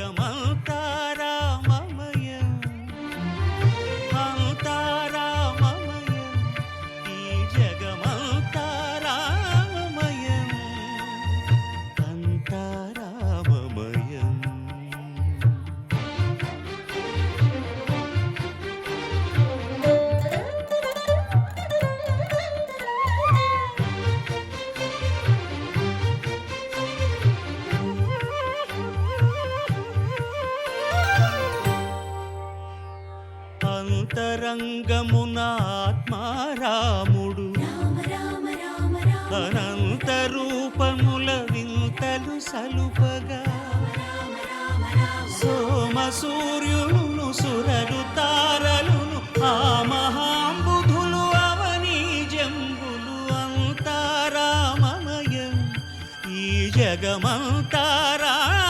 జగమంతారామమయం అంతరంగమున ఆత్మారాముడు అనంత రూపముల వింతలు సలుపగా. సోమ సూర్యులను సురలు తారలును ఆ మహాంబుధులు అవని జంబులు అంతారామమయం. ఈ జగమంతారామమయం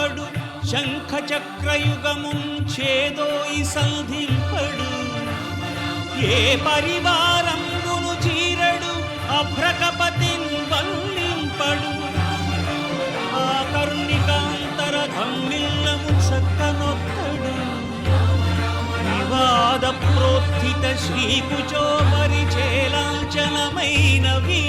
సంధింపడు శంఖచక్రయుగముం చేదోయి సంధింపడు. ఏ పరివారంగును చీరడు అభ్రకపతిన్ వల్లింపడు. ఆ కరుణికాంతర ధమ్మిల్లము చక్కనొక్కడు వివాద ప్రోత్థిత శ్రీకుచో పరిచేలాంఛనమైన వీ